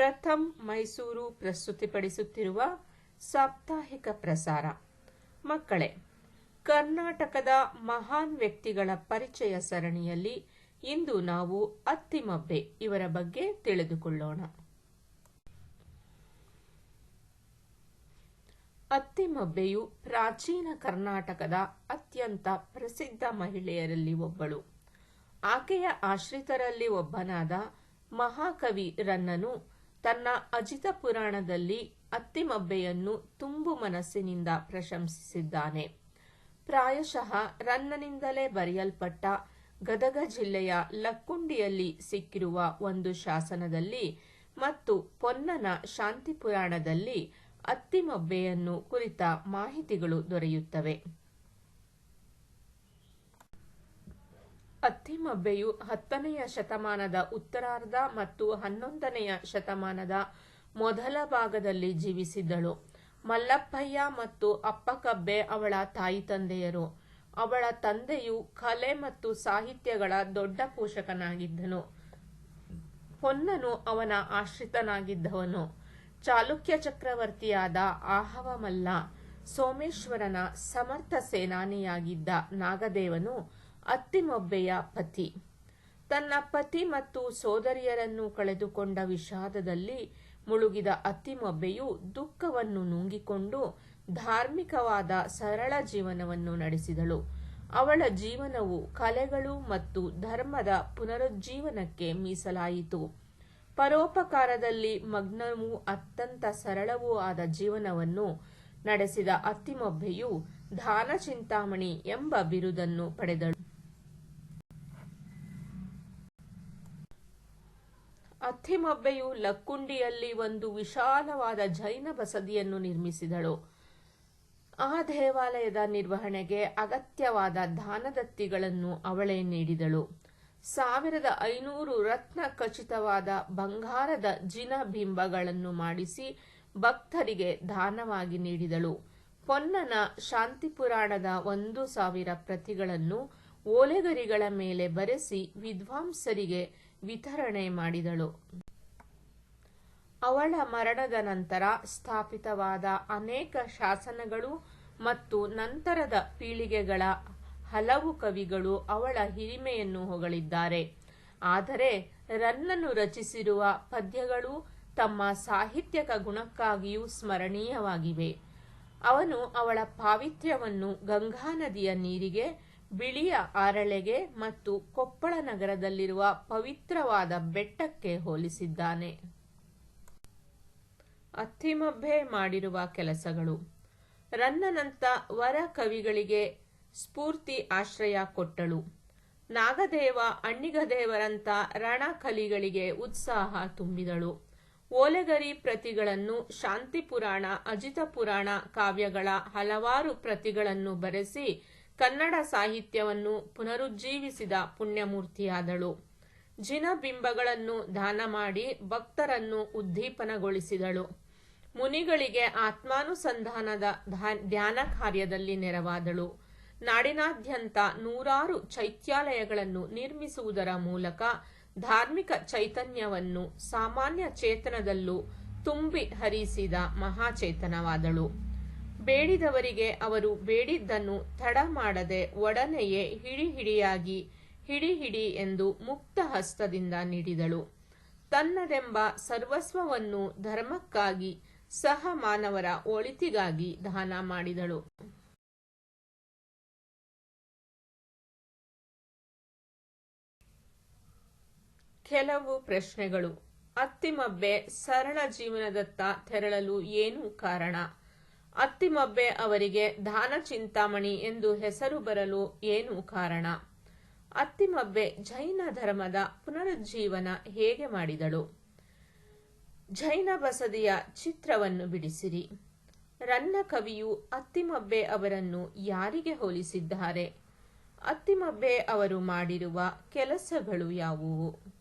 ಪ್ರಥಮ್ ಮೈಸೂರು ಪ್ರಸ್ತುತಿಪಡಿಸುತ್ತಿರುವ ಸಾಪ್ತಾಹಿಕ ಪ್ರಸಾರ. ಮಕ್ಕಳೇ, ಕರ್ನಾಟಕದ ಮಹಾನ್ ವ್ಯಕ್ತಿಗಳ ಪರಿಚಯ ಸರಣಿಯಲ್ಲಿ ಇಂದು ನಾವು ಅತ್ತಿಮಬ್ಬೆ ಇವರ ಬಗ್ಗೆ ತಿಳಿದುಕೊಳ್ಳೋಣ. ಅತ್ತಿಮಬ್ಬೆಯು ಪ್ರಾಚೀನ ಕರ್ನಾಟಕದ ಅತ್ಯಂತ ಪ್ರಸಿದ್ಧ ಮಹಿಳೆಯರಲ್ಲಿ ಒಬ್ಬಳು. ಆಕೆಯ ಆಶ್ರಿತರಲ್ಲಿ ಒಬ್ಬನಾದ ಮಹಾಕವಿ ರನ್ನನು ತನ್ನ ಅಜಿತ ಪುರಾಣದಲ್ಲಿ ಅತ್ತಿಮಬ್ಬೆಯನ್ನು ತುಂಬು ಮನಸ್ಸಿನಿಂದ ಪ್ರಶಂಸಿಸಿದ್ದಾನೆ. ಪ್ರಾಯಶಃ ರನ್ನನಿಂದಲೇ ಬರೆಯಲ್ಪಟ್ಟ ಗದಗ ಜಿಲ್ಲೆಯ ಲಕ್ಕುಂಡಿಯಲ್ಲಿ ಸಿಕ್ಕಿರುವ ಒಂದು ಶಾಸನದಲ್ಲಿ ಮತ್ತು ಪೊನ್ನನ ಶಾಂತಿ ಪುರಾಣದಲ್ಲಿ ಅತ್ತಿಮಬ್ಬೆಯನ್ನು ಕುರಿತ ಮಾಹಿತಿಗಳು ದೊರೆಯುತ್ತವೆ. ಅತ್ತಿಮಬ್ಬೆಯು ಹತ್ತನೆಯ ಶತಮಾನದ ಉತ್ತರಾರ್ಧ ಮತ್ತು ಹನ್ನೊಂದನೆಯ ಶತಮಾನದ ಮೊದಲ ಭಾಗದಲ್ಲಿ ಜೀವಿಸಿದ್ದಳು. ಮಲ್ಲಪ್ಪಯ್ಯ ಮತ್ತು ಅಪ್ಪಕಬ್ಬೆ ಅವಳ ತಾಯಿ ತಂದೆಯರು. ಅವಳ ತಂದೆಯು ಕಲೆ ಮತ್ತು ಸಾಹಿತ್ಯಗಳ ದೊಡ್ಡ ಪೋಷಕನಾಗಿದ್ದನು. ಹೊನ್ನನು ಅವನ ಆಶ್ರಿತನಾಗಿದ್ದವನು. ಚಾಲುಕ್ಯ ಚಕ್ರವರ್ತಿಯಾದ ಆಹವಮಲ್ಲ ಸೋಮೇಶ್ವರನ ಸಮರ್ಥ ಸೇನಾನಿಯಾಗಿದ್ದ ನಾಗದೇವನು ಅತ್ತಿಮೊಬ್ಬೆಯ ಪತಿ. ತನ್ನ ಪತಿ ಮತ್ತು ಸೋದರಿಯರನ್ನು ಕಳೆದುಕೊಂಡ ವಿಷಾದದಲ್ಲಿ ಮುಳುಗಿದ ಅತ್ತಿಮೊಬ್ಬೆಯು ದುಃಖವನ್ನು ನುಂಗಿಕೊಂಡು ಧಾರ್ಮಿಕವಾದ ಸರಳ ಜೀವನವನ್ನು ನಡೆಸಿದಳು. ಅವಳ ಜೀವನವು ಕಲೆಗಳು ಮತ್ತು ಧರ್ಮದ ಪುನರುಜ್ಜೀವನಕ್ಕೆ ಮೀಸಲಾಯಿತು. ಪರೋಪಕಾರದಲ್ಲಿ ಮಗ್ನವೂ ಅತ್ಯಂತ ಸರಳವೂ ಆದ ಜೀವನವನ್ನು ನಡೆಸಿದ ಅತ್ತಿಮೊಬ್ಬೆಯು ದಾನ ಚಿಂತಾಮಣಿ ಎಂಬ ಬಿರುದನ್ನು ಪಡೆದಳು. ಅತ್ತಿಮೊಬ್ಬೆಯು ಲಕ್ಕುಂಡಿಯಲ್ಲಿ ಒಂದು ವಿಶಾಲವಾದ ಜೈನ ಬಸದಿಯನ್ನು ನಿರ್ಮಿಸಿದಳು. ಆ ದೇವಾಲಯದ ನಿರ್ವಹಣೆಗೆ ಅಗತ್ಯವಾದ ದಾನದತ್ತಿಗಳನ್ನು ಅವಳೇ ನೀಡಿದಳು. ಸಾವಿರದ ಐನೂರು ರತ್ನ ಖಚಿತವಾದ ಬಂಗಾರದ ಜಿನ ಬಿಂಬಗಳನ್ನು ಮಾಡಿಸಿ ಭಕ್ತರಿಗೆ ದಾನವಾಗಿ ನೀಡಿದಳು. ಪೊನ್ನನ ಶಾಂತಿ ಪುರಾಣದ ಒಂದು ಸಾವಿರ ಪ್ರತಿಗಳನ್ನು ಓಲೆಗರಿಗಳ ಮೇಲೆ ಬರೆಸಿ ವಿದ್ವಾಂಸರಿಗೆ ವಿತರಣೆ ಮಾಡಿದಳು. ಅವಳ ಮರಣದ ನಂತರ ಸ್ಥಾಪಿತವಾದ ಅನೇಕ ಶಾಸನಗಳು ಮತ್ತು ನಂತರದ ಪೀಳಿಗೆಗಳ ಹಲವು ಕವಿಗಳು ಅವಳ ಹಿರಿಮೆಯನ್ನು ಹೊಗಳಿದ್ದಾರೆ. ಆದರೆ ರನ್ನನು ರಚಿಸಿರುವ ಪದ್ಯಗಳು ತಮ್ಮ ಸಾಹಿತ್ಯಕ ಗುಣಕ್ಕಾಗಿಯೂ ಸ್ಮರಣೀಯವಾಗಿವೆ. ಅವನು ಅವಳ ಪಾವಿತ್ರ್ಯವನ್ನು ಗಂಗಾ ನದಿಯ ನೀರಿಗೆ ಬಿಳಿಯ ಆರಳೆಗೆ ಮತ್ತು ಕೊಪ್ಪಳ ನಗರದಲ್ಲಿರುವ ಪವಿತ್ರವಾದ ಬೆಟ್ಟಕ್ಕೆ ಹೋಲಿಸಿದ್ದಾನೆ. ಅತ್ತಿಮಬ್ಬೆ ಮಾಡಿರುವ ಕೆಲಸಗಳು. ರನ್ನನಂತ ವರ ಕವಿಗಳಿಗೆ ಸ್ಫೂರ್ತಿ ಆಶ್ರಯ ಕೊಟ್ಟಳು. ನಾಗದೇವ ಅಣ್ಣಿಗದೇವರಂತ ರಣಕಲಿಗಳಿಗೆ ಉತ್ಸಾಹ ತುಂಬಿದಳು. ಓಲೆಗರಿ ಪ್ರತಿಗಳನ್ನು ಶಾಂತಿ ಪುರಾಣ, ಅಜಿತ ಪುರಾಣ ಕಾವ್ಯಗಳ ಹಲವಾರು ಪ್ರತಿಗಳನ್ನು ಬರೆಸಿ ಕನ್ನಡ ಸಾಹಿತ್ಯವನ್ನು ಪುನರುಜ್ಜೀವಿಸಿದ ಪುಣ್ಯಮೂರ್ತಿಯಾದಳು. ಜಿನ ಬಿಂಬಗಳನ್ನು ದಾನ ಮಾಡಿ ಭಕ್ತರನ್ನು ಉದ್ದೀಪನಗೊಳಿಸಿದಳು. ಮುನಿಗಳಿಗೆ ಆತ್ಮಾನುಸಂಧಾನದ ಧ್ಯಾನ ಕಾರ್ಯದಲ್ಲಿ ನೆರವಾದಳು. ನಾಡಿನಾದ್ಯಂತ ನೂರಾರು ಚೈತ್ಯಾಲಯಗಳನ್ನು ನಿರ್ಮಿಸುವುದರ ಮೂಲಕ ಧಾರ್ಮಿಕ ಚೈತನ್ಯವನ್ನು ಸಾಮಾನ್ಯ ಚೇತನದಲ್ಲೂ ತುಂಬಿ ಹರಿಸಿದ ಮಹಾಚೇತನವಾದಳು. ಬೇಡಿದವರಿಗೆ ಅವರು ಬೇಡಿದ್ದನ್ನು ತಡ ಮಾಡದೆ ಒಡನೆಯೇ ಹಿಡಿ ಹಿಡಿಯಾಗಿ ಹಿಡಿ ಹಿಡಿ ಎಂದು ಮುಕ್ತ ಹಸ್ತದಿಂದ ನೀಡಿದಳು. ತನ್ನದೆಂಬ ಸರ್ವಸ್ವವನ್ನು ಧರ್ಮಕ್ಕಾಗಿ ಸಹ ಮಾನವರ ಒಳಿತಿಗಾಗಿ ದಾನ ಮಾಡಿದಳು. ಕೆಲವು ಪ್ರಶ್ನೆಗಳು. ಅತ್ತಿಮಬ್ಬೆ ಸರಳ ಜೀವನದತ್ತ ತೆರಳಲು ಏನು ಕಾರಣ? ಅತ್ತಿಮಬ್ಬೆ ಅವರಿಗೆ ದಾನ ಚಿಂತಾಮಣಿ ಎಂದು ಹೆಸರು ಬರಲು ಏನು ಕಾರಣ. ಅತ್ತಿಮಬ್ಬೆ ಜೈನ ಧರ್ಮದ ಪುನರುಜ್ಜೀವನ ಹೇಗೆ ಮಾಡಿದಳು? ಜೈನ ಬಸದಿಯ ಚಿತ್ರವನ್ನು ಬಿಡಿಸಿರಿ. ರನ್ನ ಕವಿಯು ಅತ್ತಿಮಬ್ಬೆ ಅವರನ್ನು ಯಾರಿಗೆ ಹೋಲಿಸಿದ್ದಾರೆ? ಅತ್ತಿಮಬ್ಬೆ ಅವರು ಮಾಡಿರುವ ಕೆಲಸಗಳು ಯಾವುವು?